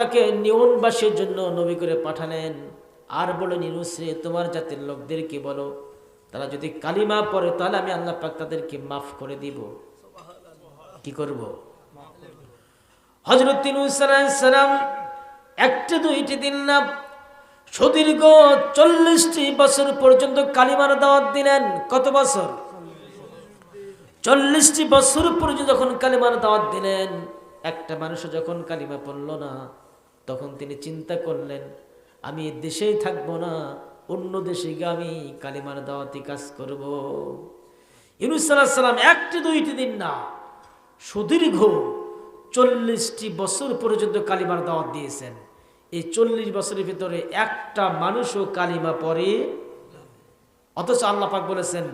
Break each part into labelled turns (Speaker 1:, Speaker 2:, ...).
Speaker 1: তাকে নিয়নবাসীর জন্য নবী করে পাঠালেন। আর বলো নিরুশ্রে তোমার জাতির লোকদেরকে বলো, তারা যদি কালিমা পড়ে, তাহলে আমি আল্লাহ পাক তাদেরকে মাফ করে দিব। কি করব? একটা দুইটি দিন না, সুদীর্ঘ চল্লিশটি বছর পর্যন্ত কালিমার দাওয়াত দিলেন। কত বছর? চল্লিশটি বছর পর্যন্ত যখন কালিমার দাওয়াত দিলেন, একটা মানুষ যখন কালিমা পড়ল না তখন তিনি চিন্তা করলেন, আমি দেশেই থাকব না, অন্য দেশে গিয়ে আমি কালিমার দাওয়াতি কাজ করব। ইনুসাল্লাম একটি দুইটি দিন না, সুদীর্ঘ চল্লিশটি বছর পর্যন্ত কালিমার দাওয়াত দিয়েছেন। এই চল্লিশ বছরের ভিতরে একটা মানুষও কালিমা পরে অথচ আল্লাহ পাক বলেছেন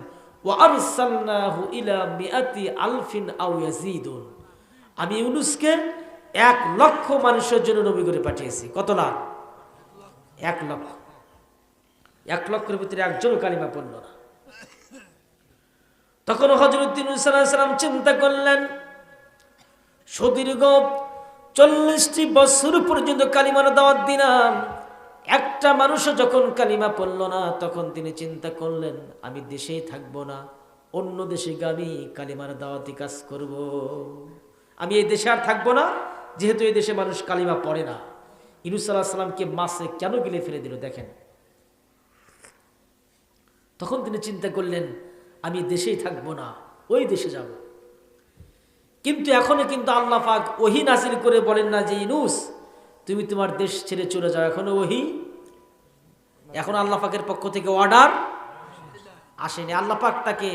Speaker 1: আমি ইউনুসকে এক লক্ষ মানুষের জন্য নবী করে পাঠিয়েছি। কত লাখ? এক লক্ষ। এক লক্ষের ভিতরে একজনও কালিমা পড়ল না। তখন হজরত সাল্লাম চিন্তা করলেন সুদীর্ঘ চল্লিশটি বছর পর্যন্ত কালিমার দাওয়াত দিলাম। একটা মানুষও যখন কালিমা পড়ল না, তখন তিনি চিন্তা করলেন, আমি দেশেই থাকব না, অন্য দেশে গিয়ে আমি কালিমার দাওয়াতি কাজ করব। আমি এই দেশে আর থাকব না। যেহেতু এই দেশে মানুষ কালিমা পড়ে না। ইনুসাল্লাহ সাল্লামকে মাসে কেন গিলে ফেলে দিল দেখেন। তখন তিনি চিন্তা করলেন, আমি দেশেই থাকব না, ওই দেশে যাব। কিন্তু এখনও কিন্তু আল্লাহ পাক ওহি নাজির করে বলেন না যে, ইনুস, তুমি তোমার দেশ ছেড়ে চলে যাও, এখনও ওহি। এখন আল্লাহ পাকের পক্ষ থেকে অর্ডার আসেনি। আল্লাহ পাক তাকে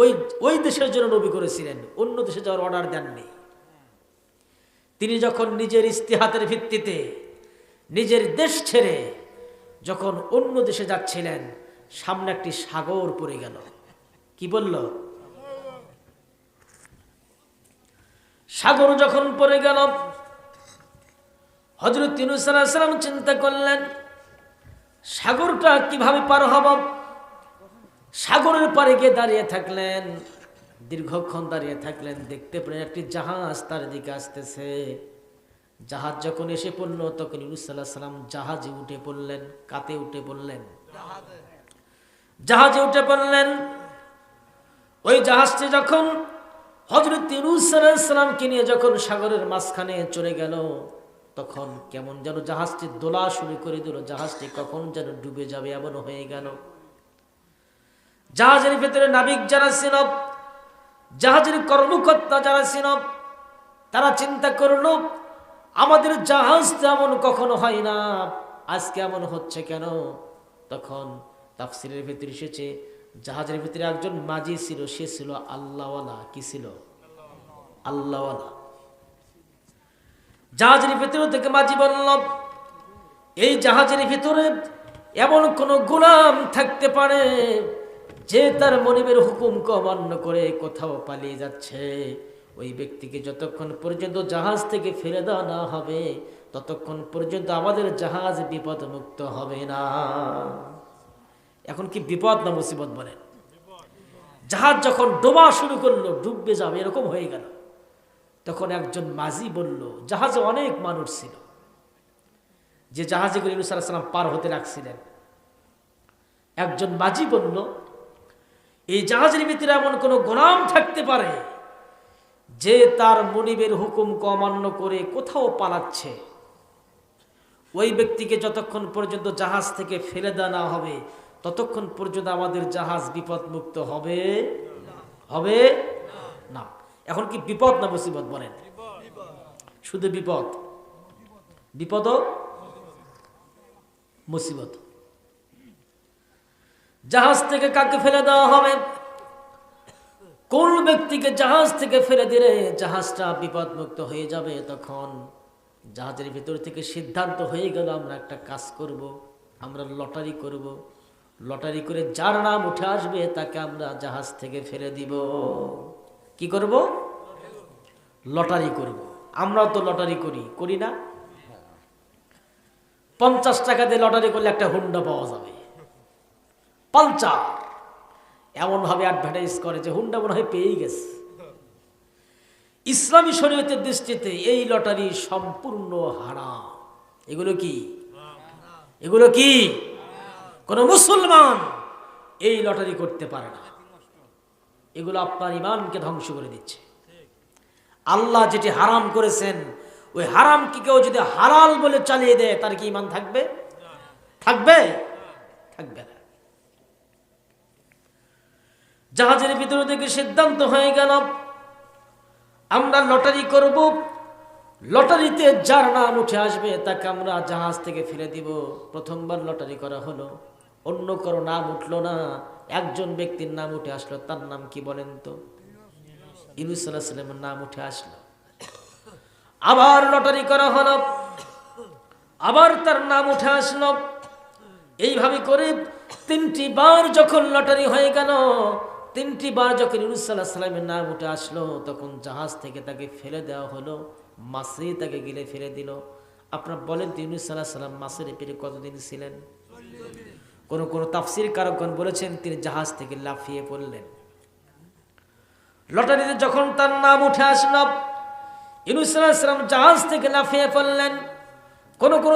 Speaker 1: ওই ওই দেশের জন্য নবী করেছিলেন, অন্য দেশে যাওয়ার অর্ডার দেননি। তিনি যখন নিজের ইস্তিহাতের ভিত্তিতে নিজের দেশ ছেড়ে যখন অন্য দেশে যাচ্ছিলেন, সামনে একটি সাগর পড়ে গেল। কি বলল? সাগর যখন পড়ে গেল হজরত সালাম চিন্তা করলেন, সাগরটা কীভাবে পার হব? সাগরের পারে গিয়ে দাঁড়িয়ে থাকলেন। দীর্ঘক্ষণ দাঁড়িয়ে থাকলেন, দেখতে পেলেন একটি জাহাজ তার দিকে আসতেছে। জাহাজ যখন এসে পড়ল, তখন ইউসাল্লাহ সাল্লাম জাহাজে উঠে পড়লেন কাতে উঠে পড়লেন। জাহাজে উঠে পড়লেন। ওই জাহাজটি যখন হজরত সালামকে নিয়ে যখন সাগরের মাঝখানে চলে গেল, তখন কেমন যেন জাহাজটি দোলা শুরু করে দিল, জাহাজটি কখন যেন ডুবে যাবে এমন হয়ে গেল। জাহাজের ভেতরে নাবিক যারা ছিল জাহাজের কর্মকর্তা যারা ছিল, তারা চিন্তা করল, আমাদের জাহাজ তেমন কখনো হয় না, আজকে এমন হচ্ছে কেন? তখন তাফসিরের ভেতরে এসেছে, জাহাজের ভিতরে একজন মাঝি ছিল, সে ছিল আল্লাহওয়ালা। কি ছিল? আল্লাহওয়ালা। জাহাজের ভিতরে থেকে মাঝি বলল, এই জাহাজের ভিতরে এমন কোন গোলাম থাকতে পারে যে তার মনিবের হুকুম অমান্য করে কোথাও পালিয়ে যাচ্ছে। ওই ব্যক্তিকে যতক্ষণ পর্যন্ত জাহাজ থেকে ফেলে দেওয়া না হবে, ততক্ষণ পর্যন্ত আমাদের জাহাজ বিপদ মুক্ত হবে না। এখন কি বিপদ না মুসিবত বলেন? জাহাজ যখন ডোবা শুরু করল, ডুববে যাবে, এরকম হয়ে গেল। তখন একজন মাঝি বলল, জাহাজে অনেক মানুষ ছিল, যে জাহাজে করে সাল্লাম পার হতে রাখছিলেন। একজন মাঝি বলল এই জাহাজের ভিতরে এমন কোনো গোলাম থাকতে পারে যে তার মনিবের হুকুম অমান্য করে কোথাও পালাচ্ছে। ওই ব্যক্তিকে যতক্ষণ পর্যন্ত জাহাজ থেকে ফেলে দেওয়া হবে, ততক্ষণ পর্যন্ত আমাদের জাহাজ বিপদ মুক্ত হবে? হবে? না। এখন কি বিপদ না মুসিবত বলেন? শুধু বিপদ। বিপদ মুসিবত। জাহাজ থেকে কাকে ফেলে দেওয়া হবে? কোন ব্যক্তিকে জাহাজ থেকে ফেলে দিলে জাহাজটা বিপদ মুক্ত হয়ে যাবে? তখন জাহাজের ভিতর থেকে সিদ্ধান্ত হয়ে গেল, আমরা একটা কাজ করব, আমরা লটারি করব। লটারি করে যার নাম উঠে আসবে, তাকে আমরা জাহাজ থেকে ফেলে দিব। কি করব? লটারি করব। আমরাও তো লটারি করি করি না? পঞ্চাশ টাকা দিয়ে লটারি করলে একটা হুন্ডা পাওয়া যাবে। পালচার। এমনভাবে অ্যাডভার্টাইজ করে যে হুন্ডা মনে হয় পেয়েই গেছে। ইসলামী শরীয়তের দৃষ্টিতে এই লটারি সম্পূর্ণ হারাম। এগুলো কি? এগুলো কি? কোন মুসলমান এই লটারি করতে পারে না। এগুলো আপনার ইমানকে ধ্বংস করে দিচ্ছে। আল্লাহ যেটি হারাম করেছেন, ওই হারামকে কেউ যদি হারাল বলে চালিয়ে দেয়, তার কি ইমান থাকবে? থাকবে? থাকবে না। জাহাজের ভিতরে থেকে সিদ্ধান্ত হয়ে গেল, আমরা লটারি করব, লটারিতে যার নাম উঠে আসবে তাকে আমরা জাহাজ থেকে ফেলে দিব। প্রথমবার লটারি করা হলো, অন্য কারও নাম উঠল না, একজন ব্যক্তির নাম উঠে আসলো, তার নাম কি বলেন তো? সাল্লামের নাম উঠে আসলো। আবার লটারি করা হলো, আবার তার নাম উঠে আসলো। এইভাবে করে তিনটি বার যখন লটারি হয়ে গেল তিনটি বার যখন ইনুসাল্লাহ সাল্লামের নাম উঠে আসলো, তখন জাহাজ থেকে তাকে ফেলে দেওয়া হলো মাসে তাকে গিলে ফেলে দিল। আপনার বলেন তো ইনুসাল্লাহ সাল্লাম মাসের পেরে কতদিন ছিলেন? কোন কোন তাফসির কারকগণ বলেছেন তিনি জাহাজ থেকে লাফিয়ে পড়লেন। লটারিতে যখন তার নাম উঠে আসলো ইনুসাল্লাহ সাল্লাম জাহাজ থেকে লাফিয়ে পড়লেন। কোন কোন